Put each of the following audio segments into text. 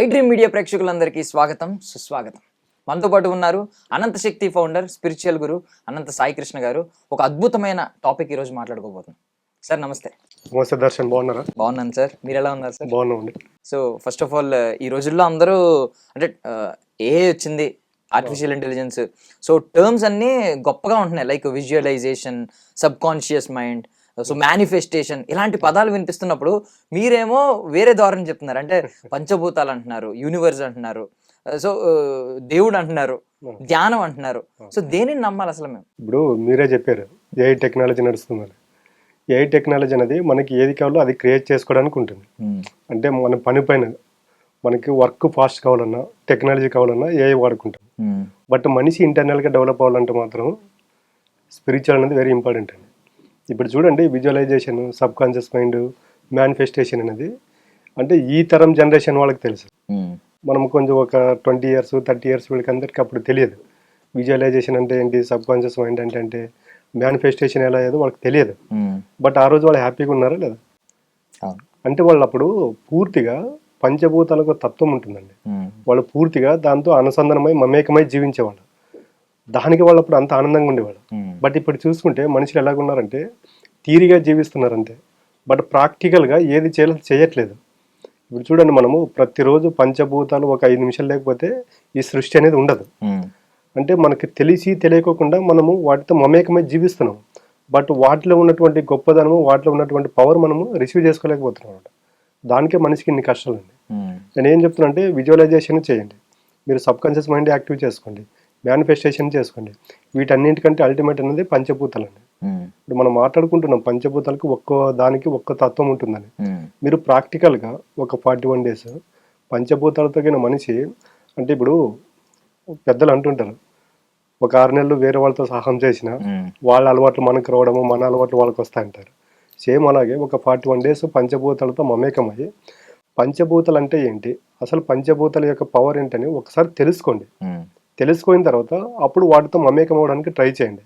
I dream media ప్రేక్షకులందరికీ స్వాగతం సుస్వాగతం. మనతో పాటు ఉన్నారు Anantha Shakti founder spiritual guru Anantha Sai Krishna గారు. ఒక అద్భుతమైన టాపిక్ ఈరోజు మాట్లాడుకోబోతున్నాం. సార్ నమస్తే. నమస్తే దర్శన్ బాగున్నారా? బాగున్నాను సార్. మీరు ఎలా ఉన్నారు సార్? బాగున్నామండి. సో ఫస్ట్ ఆఫ్ ఆల్ ఈ రోజుల్లో అందరూ అంటే ఏ వచ్చింది ఆర్టిఫిషియల్ ఇంటెలిజెన్స్ సో టర్మ్స్ అన్నీ గొప్పగా ఉంటున్నాయి like visualisation subconscious mind so manifestation ఇలాంటి పదాలు వినిపిస్తున్నప్పుడు మీరేమో వేరే ద్వారా చెప్తున్నారు. అంటే పంచభూతాలు అంటున్నారు యూనివర్స్ అంటున్నారు సో దేవుడు అంటున్నారు ధ్యానం అంటున్నారు. సో దేనిని నమ్మాలి అసలు మేము? ఇప్పుడు మీరే చెప్పారు ఏఐ టెక్నాలజీ నడుస్తుందని. ఏఐ టెక్నాలజీ అనేది మనకి ఏది కావాలో అది క్రియేట్ చేసుకోవడానికి ఉంటుంది. అంటే మన పని పైన మనకి వర్క్ ఫాస్ట్ కావాలన్నా టెక్నాలజీ కావాలన్నా ఏఐ వాడుకుంటాం. బట్ మనిషి ఇంటర్నల్గా డెవలప్ అవ్వాలంటే మాత్రం స్పిరిచువల్ అనేది వెరీ ఇంపార్టెంట్ అండి. ఇప్పుడు చూడండి visualisation subconscious mind manifestation అనేది. అంటే ఈ తరం జనరేషన్ వాళ్ళకి తెలుసు. మనం కొంచెం ఒక ట్వంటీ ఇయర్స్ థర్టీ ఇయర్స్ వీళ్ళకి అందరికీ అప్పుడు తెలియదు. విజువలైజేషన్ అంటే ఏంటి సబ్ కాన్షియస్ మైండ్ అంటే అంటే మేనిఫెస్టేషన్ ఎలా అయ్యేదో వాళ్ళకి తెలియదు. బట్ ఆ రోజు వాళ్ళు హ్యాపీగా ఉన్నారా లేదా? అంటే వాళ్ళు అప్పుడు పూర్తిగా పంచభూతాలకు తత్వం ఉంటుందండి. వాళ్ళు పూర్తిగా దాంతో అనుసంధానమై మమేకమై జీవించేవాళ్ళు. దానికి వాళ్ళు అప్పుడు అంత ఆనందంగా ఉండేవాళ్ళు. బట్ ఇప్పుడు చూసుకుంటే మనుషులు ఎలాగున్నారంటే తీరిగా జీవిస్తున్నారంటే బట్ ప్రాక్టికల్గా ఏది చేయాలో చేయట్లేదు. ఇప్పుడు చూడండి మనము ప్రతిరోజు పంచభూతాలు ఒక ఐదు నిమిషాలు లేకపోతే ఈ సృష్టి అనేది ఉండదు. అంటే మనకి తెలిసి తెలియకోకుండా మనము వాటితో మమేకమై జీవిస్తున్నాం. బట్ వాటిలో ఉన్నటువంటి గొప్పదనము వాటిలో ఉన్నటువంటి పవర్ మనము రిసీవ్ చేసుకోలేకపోతున్నాం అనమాట దానికే మనిషికి ఇన్ని కష్టాలు అండి నేను ఏం చెప్తున్నా అంటే విజువలైజేషన్ చేయండి. మీరు సబ్ కాన్షియస్ మైండ్ యాక్టివ్ చేసుకోండి. మేనిఫెస్టేషన్ చేసుకోండి. వీటన్నింటికంటే అల్టిమేట్ అనేది పంచభూతాలు అండి ఇప్పుడు మనం మాట్లాడుకుంటున్నాం పంచభూతాలకు ఒక్కో దానికి ఒక్క తత్వం ఉంటుందని మీరు ప్రాక్టికల్గా ఒక ఫార్టీ వన్ డేస్ పంచభూతాలతో మనిషి అంటే ఇప్పుడు పెద్దలు అంటుంటారు ఒక ఆరు నెలలు వేరే వాళ్ళతో సహాయం చేసిన వాళ్ళ అలవాట్లు మనకు రావడము మన అలవాట్లు వాళ్ళకి వస్తాయంటారు. సేమ్ అలాగే ఒక ఫార్టీ వన్ డేస్ పంచభూతాలతో మమేకమై పంచభూతాలు అంటే ఏంటి? అసలు పంచభూతాల యొక్క పవర్ ఏంటని ఒకసారి తెలుసుకోండి. తెలుసుకున్న తర్వాత అప్పుడు వాటితో మమేకం అవ్వడానికి ట్రై చేయండి.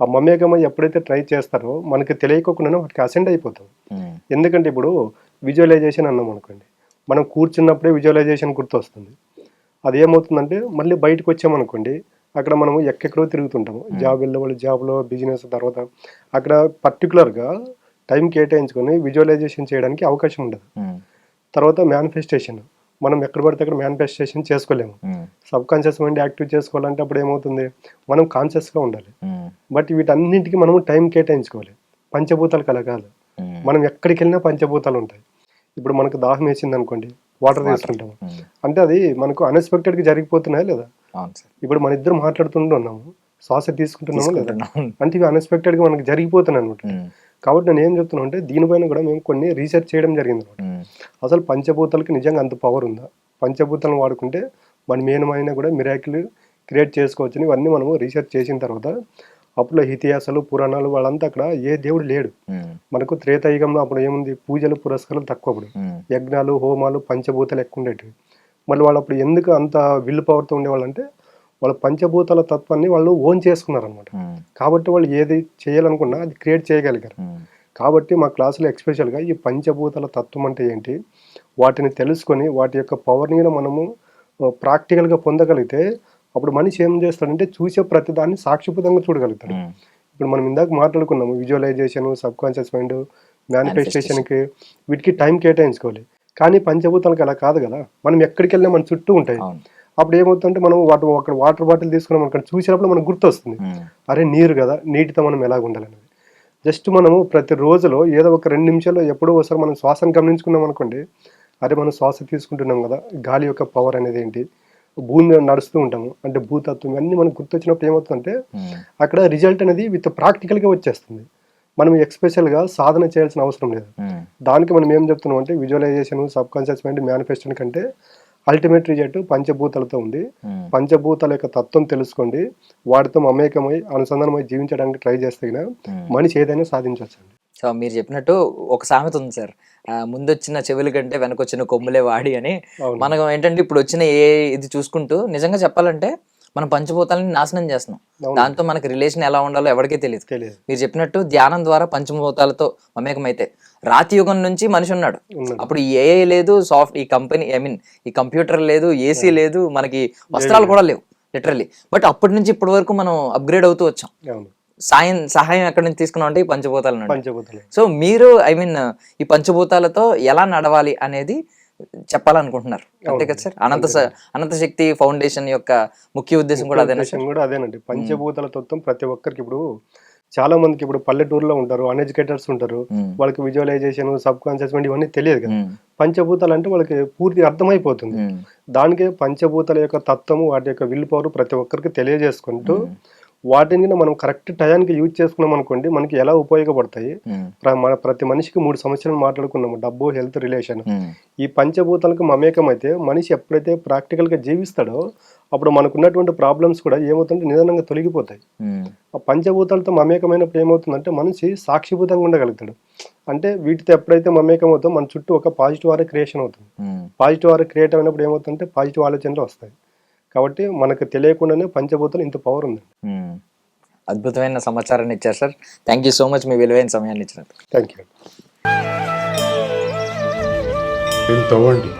ఆ మమేకమై ఎప్పుడైతే ట్రై చేస్తారో మనకి తెలియకోకుండానే వాటికి అసెండ్ అయిపోతాం. ఎందుకంటే ఇప్పుడు విజువలైజేషన్ అన్నాం అనుకోండి. మనం కూర్చున్నప్పుడే విజువలైజేషన్ గుర్తొస్తుంది. అది ఏమవుతుందంటే మళ్ళీ బయటకు వచ్చామనుకోండి అక్కడ మనము ఎక్కడెక్కడో తిరుగుతుంటాము జాబ్ వెళ్ళే వాళ్ళు జాబ్లో బిజినెస్ తర్వాత అక్కడ పర్టికులర్గా టైం కేటాయించుకొని విజువలైజేషన్ చేయడానికి అవకాశం ఉండదు. తర్వాత మేనిఫెస్టేషన్ మనం ఎక్కడ పడితే అక్కడ మేనిఫెస్టేషన్ చేసుకోలేము. సబ్ కాన్షియస్ మైండ్ యాక్టివ్ చేసుకోవాలంటే అప్పుడు ఏమవుతుంది? మనం కాన్షియస్గా ఉండాలి. బట్ వీటన్నింటికి మనము టైం కేటాయించుకోవాలి. పంచభూతాలు కలగాలి. మనం ఎక్కడికి వెళ్ళినా పంచభూతాలు ఉంటాయి. ఇప్పుడు మనకు దాహం వేసింది అనుకోండి వాటర్ తీసుకుంటాము. అంటే అది మనకు అన్ఎక్స్పెక్టెడ్గా జరిగిపోతున్నాయా లేదా? ఇప్పుడు మన ఇద్దరు మాట్లాడుతుంటున్నాము శ్వాస తీసుకుంటున్నాము లేదా. అంటే ఇవి అన్ఎక్స్పెక్టెడ్గా మనకి జరిగిపోతున్నాయి అనమాట కాబట్టి నేను ఏం చెప్తున్నా అంటే దీనిపైన కూడా మేము కొన్ని రీసెర్చ్ చేయడం జరిగింది అనమాట. అసలు పంచభూతాలకి నిజంగా అంత పవర్ ఉందా? పంచభూతాలను వాడుకుంటే మనం ఏమైనా కూడా మిరాకిల్ క్రియేట్ చేసుకోవచ్చని ఇవన్నీ మనము రీసెర్చ్ చేసిన తర్వాత అప్పుడు ఇతిహాసాలు పురాణాలు వాళ్ళంతా అక్కడ ఏ దేవుడు లేడు. మనకు త్రేతాయుగంలో అప్పుడు ఏముంది? పూజలు పురస్కారాలు తక్కువ అప్పుడు. యజ్ఞాలు హోమాలు పంచభూతాలు ఎక్కువ ఉండేటివి. మళ్ళీ వాళ్ళు అప్పుడు ఎందుకు అంత విల్ పవర్తో ఉండేవాళ్ళు అంటే వాళ్ళ పంచభూతాల తత్వాన్ని వాళ్ళు ఓన్ చేసుకున్నారనమాట కాబట్టి వాళ్ళు ఏది చేయాలనుకున్నా అది క్రియేట్ చేయగలిగారు. కాబట్టి మా క్లాసులో ఎక్స్పెషల్గా ఈ పంచభూతాల తత్వం అంటే ఏంటి? వాటిని తెలుసుకొని వాటి యొక్క పవర్ని మనము ప్రాక్టికల్గా పొందగలిగితే అప్పుడు మనిషి ఏం చేస్తాడంటే చూసే ప్రతిదాన్ని సాక్షిభూతంగా చూడగలుగుతాడు. ఇప్పుడు మనం ఇందాక మాట్లాడుకున్నాము విజువలైజేషన్ సబ్ కాన్షియస్ మైండ్ మేనిఫెస్టేషన్కి వీటికి టైం కేటాయించుకోవాలి. కానీ పంచభూతాలకు అలా కాదు కదా? మనం ఎక్కడికి వెళ్ళినా మన చుట్టూ ఉంటాయి. అప్పుడు ఏమవుతుందంటే మనం వాటి అక్కడ వాటర్ బాటిల్ తీసుకున్నాం అక్కడ చూసినప్పుడు మనకు గుర్తొస్తుంది. అరే నీరు కదా నీటితో మనం ఎలా ఉండాలనేది. జస్ట్ మనము ప్రతి రోజులో ఏదో ఒక రెండు నిమిషాల్లో ఎప్పుడో ఒకసారి మనం శ్వాసను గమనించుకున్నాం అనుకోండి అరే మనం శ్వాస తీసుకుంటున్నాం కదా గాలి యొక్క పవర్ అనేది ఏంటి? భూమి మీద నడుస్తూ ఉంటాము. అంటే భూతత్వం ఇవన్నీ మనకు గుర్తొచ్చినప్పుడు ఏమవుతుందంటే అక్కడ రిజల్ట్ అనేది విత్ ప్రాక్టికల్గా వచ్చేస్తుంది. మనం ఎక్స్పెషల్గా సాధన చేయాల్సిన అవసరం లేదు. దానికి మనం ఏం చెప్తున్నాం అంటే visualisation subconscious mind manifestation కంటే అల్టిమేట్ రిజల్ట్ పంచభూతాలతో ఉంది. పంచభూతాల యొక్క తత్వం తెలుసుకోండి. వాటితో మమేకమై అనుసంధానమై జీవించడానికి ట్రై చేస్తే గిన మనిషి ఏదైనా సాధించవచ్చు అండి సో మీరు చెప్పినట్టు ఒక సామెత ఉంది సార్. ముందొచ్చిన చెవుల కంటే వెనకొచ్చిన కొమ్ములే వాడి అని. మనం ఏంటంటే ఇప్పుడు వచ్చిన ఏ ఇది చూసుకుంటూ నిజంగా చెప్పాలంటే మనం పంచభూతాలని నాశనం చేస్తున్నాం. దాంతో మనకి రిలేషన్ ఎలా ఉండాలో ఎవరికీ తెలియదు. తెలియదు. మీరు చెప్పినట్టు ధ్యానం ద్వారా పంచభూతాలతో మమేకమైతే రాతి యుగం నుంచి మనిషి ఉన్నాడు. అప్పుడు ఈ ఏఐ లేదు సాఫ్ట్ ఈ కంపెనీ ఐ మీన్ ఈ కంప్యూటర్ లేదు ఏసీ లేదు. మనకి వస్త్రాలు కూడా లేవు లిటరల్లీ బట్ అప్పటి నుంచి ఇప్పటి వరకు మనం అప్గ్రేడ్ అవుతూ వచ్చాం. సాయం సహాయం ఎక్కడి నుంచి తీసుకున్నాం అంటే ఈ పంచభూతాల నుండి. పంచభూతాలు. సో మీరు ఐ మీన్ ఈ పంచభూతాలతో ఎలా నడవాలి అనేది చెప్పాలనుకుంటున్నారు. అంతే కదా సార్? అనంత అనంత శక్తి ఫౌండేషన్ యొక్క ముఖ్య ఉద్దేశం కూడా అదేనా ఉద్దేశం కూడా అదేనండి. పంచభూతాల తత్వం ప్రతి ఒక్కరికి ఇప్పుడు చాలా మందికి ఇప్పుడు పల్లెటూరులో ఉంటారు అన్ఎడ్యుకేటర్స్ ఉంటారు. వాళ్ళకి విజువలైజేషన్ సబ్ కాన్షియస్ మైండ్ ఇవన్నీ తెలియదు కదా. పంచభూతాలు అంటే వాళ్ళకి పూర్తి అర్థమైపోతుంది. దానికే పంచభూతాల యొక్క తత్వము వాటి యొక్క విల్ పవర్ ప్రతి ఒక్కరికి తెలియజేసుకుంటూ వాటిని మనం కరెక్ట్ టయానికి యూజ్ చేసుకున్నాం అనుకోండి మనకి ఎలా ఉపయోగపడతాయి మన ప్రతి మనిషికి మూడు సమస్యలు మాట్లాడుకున్నాము డబ్బు హెల్త్ రిలేషన్. ఈ పంచభూతాలకు మమేకం అయితే మనిషి ఎప్పుడైతే ప్రాక్టికల్గా జీవిస్తాడో అప్పుడు మనకున్నటువంటి ప్రాబ్లమ్స్ కూడా ఏమవుతుంటే నిదానంగా తొలగిపోతాయి. ఆ పంచభూతాలతో మమేకమైనప్పుడు ఏమవుతుందంటే మనిషి సాక్షిభూతంగా ఉండగలుగుతాడు. అంటే వీటితో ఎప్పుడైతే మమేకం అవుతాం మన చుట్టూ ఒక పాజిటివ్ ఆరే క్రియేషన్ అవుతుంది. పాజిటివ్ ఆరే క్రియేట్ అయినప్పుడు ఏమవుతుందంటే పాజిటివ్ ఆలోచనలు వస్తాయి. కాబట్టి మనకు తెలియకుండానే పంచభూతాలు ఇంత పవర్ ఉంది. అద్భుతమైన సమాచారాన్ని ఇచ్చారు sir. Thank you so much మీ విలువైన సమయాన్ని ఇచ్చినందుకు. Thank you